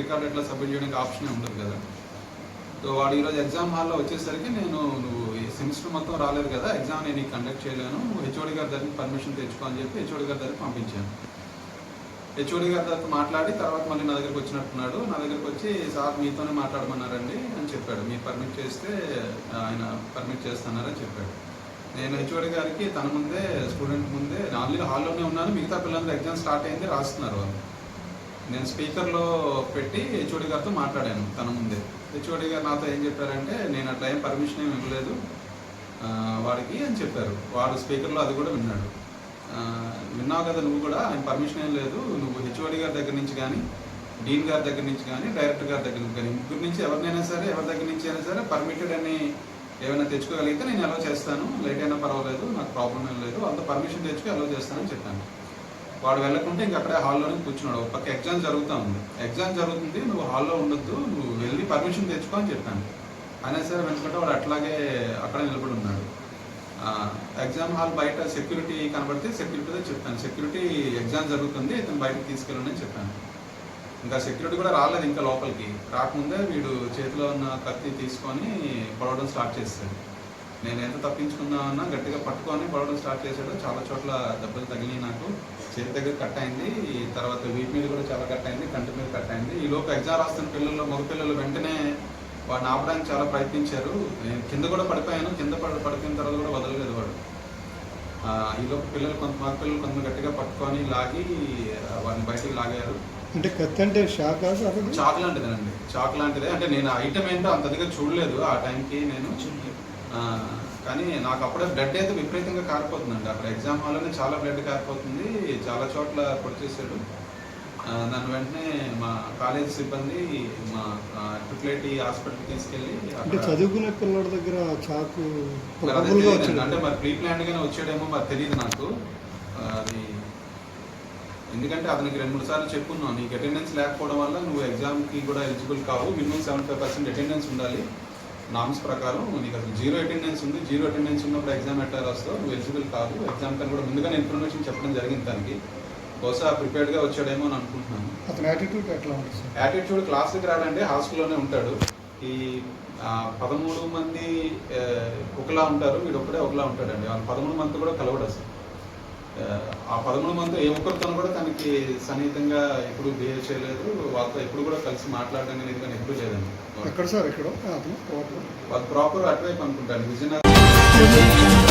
Record ఎట్లా submit చేయడానికి option ఉండదు కదా. సో వాడు ఈరోజు ఎగ్జామ్ హాల్లో వచ్చేసరికి నేను నువ్వు ఈ సెమిస్టర్ మొత్తం రాలేదు కదా ఎగ్జామ్ నేను కండక్ట్ చేయలేను హెచ్ఓడి గారి దగ్గర పర్మిషన్ తెచ్చుకో అని చెప్పి హెచ్ఓడి గారి దగ్గర పంపించాను. హెచ్ఓడి గారి దగ్గర మాట్లాడి తర్వాత మళ్ళీ నా దగ్గరికి వచ్చినట్టున్నాడు. నా దగ్గరికి వచ్చి సార్ మీతోనే మాట్లాడమన్నారండి అని చెప్పాడు. మీరు పర్మిట్ చేస్తే ఆయన పర్మిట్ చేస్తున్నారని చెప్పాడు. నేను హెచ్ఓడి గారికి తన ముందే స్టూడెంట్ ముందే ఆల్రెడీ హాల్లోనే ఉన్నాను. మిగతా పిల్లలందరూ ఎగ్జామ్ స్టార్ట్ అయింది రాస్తున్నారు వాళ్ళు. నేను స్పీకర్లో పెట్టి హెచ్ఓడి గారితో మాట్లాడాను తన ముందే. హెచ్ఓడి గారు నాతో ఏం చెప్పారంటే నేను అట్లా ఏం పర్మిషన్ ఏమి ఇవ్వలేదు వాడికి అని చెప్పారు. వాడు స్పీకర్లో అది కూడా విన్నాడు. విన్నావు కదా నువ్వు కూడా ఆయన పర్మిషన్ ఏం లేదు. నువ్వు హెచ్ఓడి గారి దగ్గర నుంచి కానీ డీన్ గారి దగ్గర నుంచి కానీ డైరెక్టర్ గారి దగ్గర నుంచి కానీ ముగ్గురు నుంచి ఎవరినైనా సరే ఎవరి దగ్గర నుంచి అయినా సరే పర్మిటెడ్ అని ఏమైనా తెచ్చుకోగలిగితే నేను అలో చేస్తాను. లేట్ అయినా పర్వాలేదు నాకు ప్రాబ్లం ఏం లేదు. అంత పర్మిషన్ తెచ్చుకో అలో చేస్తానని చెప్పాను. వాడు వెళ్ళకుంటే ఇంక అక్కడే హాల్లోనే కూర్చున్నాడు. ఒక పక్క ఎగ్జామ్ జరుగుతూ ఉంది. ఎగ్జామ్ జరుగుతుంది నువ్వు హాల్లో ఉండొద్దు నువ్వు వెళ్ళి పర్మిషన్ తెచ్చుకో అని చెప్పాను. అయినా సరే వెనుకంటే వాడు అట్లాగే అక్కడే నిలబడి ఉన్నాడు. ఎగ్జామ్ హాల్ బయట సెక్యూరిటీ కనబడితే సెక్యూరిటీతో చెప్పాను. సెక్యూరిటీ ఎగ్జామ్ జరుగుతుంది ఇతను బయటకు తీసుకెళ్ళండి అని చెప్పాను. ఇంకా సెక్యూరిటీ కూడా రాలేదు ఇంకా లోపలికి. రాకముందే వీడు చేతిలో ఉన్న కత్తి తీసుకొని పొడవడం స్టార్ట్ చేస్తాడు నేను ఎంత తప్పించుకుందామన్నా గట్టిగా పట్టుకొని పొడవడం స్టార్ట్ చేశాడు. చాలా చోట్ల దెబ్బలు తగిలినాయి నాకు. చేతి దగ్గర కట్ అయింది. తర్వాత వీటి మీద కూడా చాలా కట్ అయింది. కంటి మీద కట్ అయింది. ఈ లోపు ఎగ్జామ్ రాస్తున్న పిల్లలు మగ పిల్లలు వెంటనే వాడిని ఆపడానికి చాలా ప్రయత్నించారు. నేను కింద కూడా పడిపోయాను. కింద పడి పడిపోయిన తర్వాత కూడా వదలలేదు వాడు ఆ, ఈ లోపు పిల్లలు కొంత మగ పిల్లలు కొంత గట్టిగా పట్టుకొని లాగి వాడిని బయటికి లాగారు. అంటే కత్తి అంటే షాక్ చాక్ లాంటిదేనండి. చాక్ లాంటిదే. అంటే నేను ఐటమ్ ఏంటో అంత దగ్గర చూడలేదు ఆ టైంకి నేను. కానీ నాకు అప్పుడే బ్లడ్ అయితే విపరీతంగా కారిపోతుందండి. అక్కడ ఎగ్జామ్ హాల్లోనే చాలా బ్లడ్ కారిపోతుంది. చాలా చోట్ల పొడిచేసాడు నన్ను వెంటనే మా కాలేజ్ సిబ్బంది మా ట్రిపుల్ ఐటీ హాస్పిటల్కి తీసుకెళ్ళి అంటే చదువుకునే పిల్లల దగ్గర చాకు. అంటే మరి ప్రీ ప్లాన్ గానే వచ్చాడేమో మరి తెలియదు నాకు. అది ఎందుకంటే అతనికి రెండు మూడు సార్లు చెప్పున్నాను నీకు అటెండెన్స్ లేకపోవడం వల్ల నువ్వు ఎగ్జామ్కి కూడా ఎలిజిబుల్ కావు minimum seventy five percent attendance ఉండాలి. నామ్స్ ప్రకారం నీకు అసలు జీరో అటెండెన్స్ ఉంది జీరో అటెండెన్స్ ఉన్నప్పుడు ఎగ్జామ్ ఎట్లా రాస్తావు నువ్వు ఎలిజిబుల్ కాదు ఎగ్జామ్ కని కూడా ముందుగానే ఇన్ఫర్మేషన్ చెప్పడం జరిగింది తనకి. బహుశా ప్రిపేర్డ్గా వచ్చాడేమో అని అనుకుంటున్నాను. అతని యాటిట్యూడ్ ఎట్లా ఉంటుంది సార్ యాటిట్యూడ్ క్లాస్కి రాడంటే హాస్టల్లోనే ఉంటాడు. ఈ పదమూడు మంది ఒకలా ఉంటారు వీడు ఒకడే ఒకలా ఉంటాడండి. ఆ పదమూడు మంది కూడా కలవడు అసలు. ఆ, పదమూడు మంది ఏ ఒక్కరితో కూడా తనకి సన్నిహితంగా ఎప్పుడు బిహేవ్ చేయలేదు. వాళ్ళతో ఎప్పుడు కూడా కలిసి మాట్లాడడం అనేది కానీ ఎప్పుడు లేదండి. ఎక్కడ సార్ ఎక్కడ? వాళ్ళు ప్రాపర్ అటువైపు అనుకుంటాను విజయనగరం